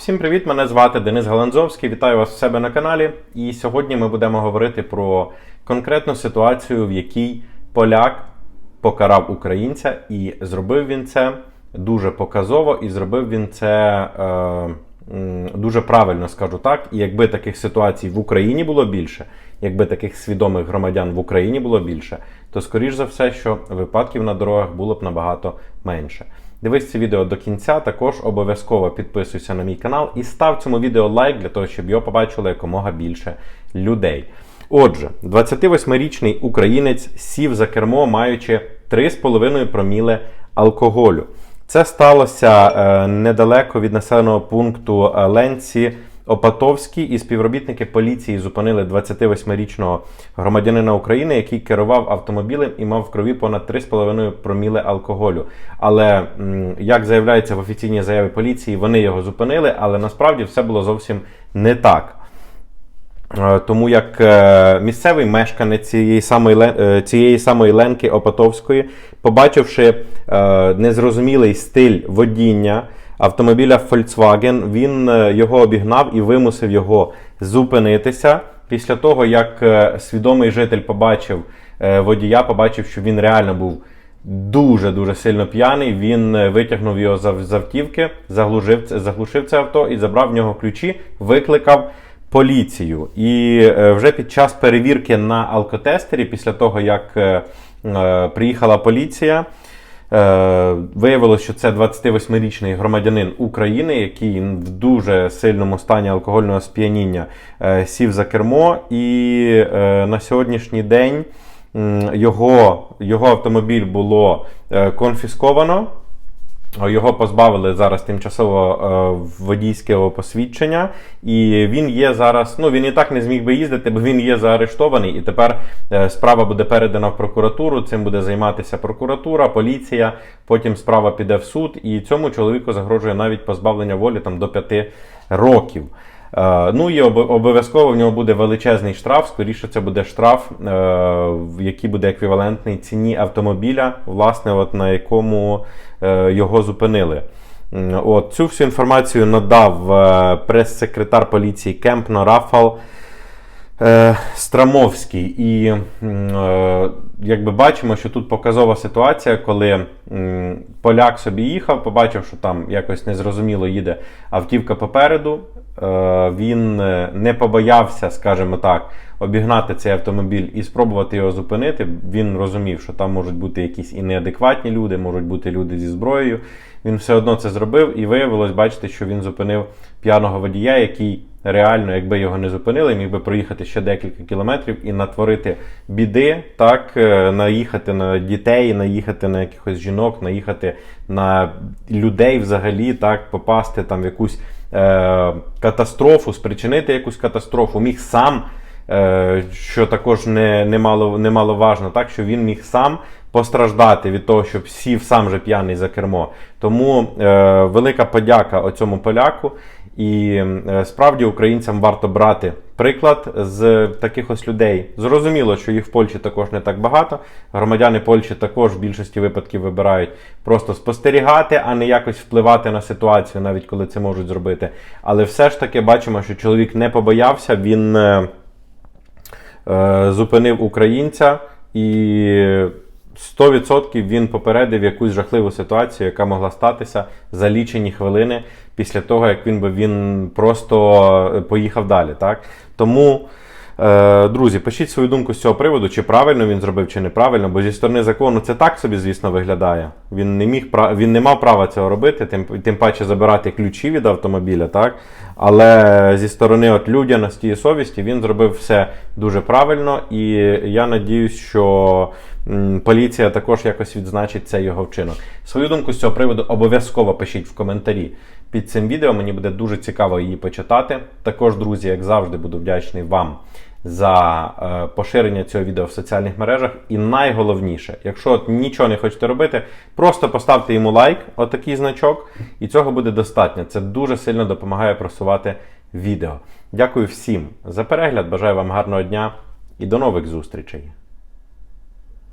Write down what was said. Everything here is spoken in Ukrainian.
Всім привіт! Мене звати Денис Галанзовський. Вітаю вас у себе на каналі. І сьогодні ми будемо говорити про конкретну ситуацію, в якій поляк покарав українця, і зробив він це дуже показово, і зробив він це е, дуже правильно, скажу так. І якби таких ситуацій в Україні було більше, якби таких свідомих громадян в Україні було більше, то скоріш за все, що випадків на дорогах було б набагато менше. Дивись це відео до кінця. Також обов'язково підписуйся на мій канал і став цьому відео лайк для того, щоб його побачило якомога більше людей. Отже, 28-річний українець сів за кермо, маючи 3,5 проміле алкоголю. Це сталося е, недалеко від населеного пункту е, Ленці. Опатовський і співробітники поліції зупинили 28-річного громадянина України, який керував автомобілем і мав в крові понад 3,5 проміле алкоголю. Але як заявляється в офіційній заяві поліції, вони його зупинили, але насправді все було зовсім не так. Е, Тому як е, місцевий мешканець цієї самої, е, цієї самої Ленки Опатовської, побачивши незрозумілий стиль водіння автомобіля Volkswagen, він е, його обігнав і вимусив його зупинитися. Після того, як е, свідомий житель побачив е, водія, побачив, що він реально був дуже дуже сильно п'яний. Він витягнув його з автівки, заглушив, заглушив це авто і забрав в нього ключі, викликав поліцію. І вже під час перевірки на алкотестері, після того як приїхала поліція. Е, Виявилося, що це 28-річний громадянин України, який в дуже сильному стані алкогольного сп'яніння е, сів за кермо, і е, на сьогоднішній день його, його автомобіль було конфісковано. Його позбавили зараз тимчасово е, водійського посвідчення, і він є зараз. Ну він і так не зміг би їздити, бо він є заарештований. І тепер е, справа буде передана в прокуратуру. Цим буде займатися прокуратура, поліція. Потім справа піде в суд, і цьому чоловіку загрожує навіть позбавлення волі там до 5 років. Е, Ну і обов'язково в нього буде величезний штраф. Скоріше, це буде штраф, е, який буде еквівалентний ціні автомобіля, власне, от на якому е, його зупинили. От цю всю інформацію надав прес-секретар поліції Кемпно Рафал. Е, Страмовський. І е, якби бачимо, що тут показова ситуація, коли е, поляк собі їхав, побачив, що там якось незрозуміло їде автівка попереду. Е, Він е, не побоявся, скажімо так, обігнати цей автомобіль і спробувати його зупинити. Він розумів, що там можуть бути якісь і неадекватні люди, можуть бути люди зі зброєю. Він все одно це зробив, і виявилось, бачите, що він зупинив п'яного водія, який реально, якби його не зупинили, міг би проїхати ще декілька кілометрів і натворити біди, так, е, наїхати на дітей, наїхати на якихось жінок, наїхати на людей взагалі, так, попасти там в якусь е, катастрофу, спричинити якусь катастрофу, міг сам. Е, що також не, немало, немаловажно, так що він міг сам постраждати від того, щоб сів сам же п'яний за кермо. Тому е, велика подяка оцьому поляку. І е, справді українцям варто брати приклад з таких ось людей. Зрозуміло, що їх в Польщі також не так багато. Громадяни Польщі також в більшості випадків вибирають просто спостерігати, а не якось впливати на ситуацію, навіть коли це можуть зробити. Але все ж таки бачимо, що чоловік не побоявся, він. Е, е, зупинив українця і 100% він попередив якусь жахливу ситуацію, яка могла статися за лічені хвилини після того, як він би він просто поїхав далі. Так? Тому. Е, Друзі, пишіть свою думку з цього приводу, чи правильно він зробив, чи неправильно, бо зі сторони закону це так собі, звісно, виглядає. Він не міг він не мав права цього робити, тим, тим паче забирати ключі від автомобіля, так? Але зі сторони от людяності і совісті він зробив все дуже правильно, і я надіюсь, що поліція також якось відзначить цей його вчинок. Свою думку з цього приводу обов'язково пишіть в коментарі під цим відео. Мені буде дуже цікаво її почитати. Також, друзі, як завжди, буду вдячний вам за е, поширення цього відео в соціальних мережах. І найголовніше, якщо от нічого не хочете робити, просто поставте йому лайк, отакий значок, і цього буде достатньо. Це дуже сильно допомагає просувати відео. Дякую всім за перегляд. Бажаю вам гарного дня і до нових зустрічей!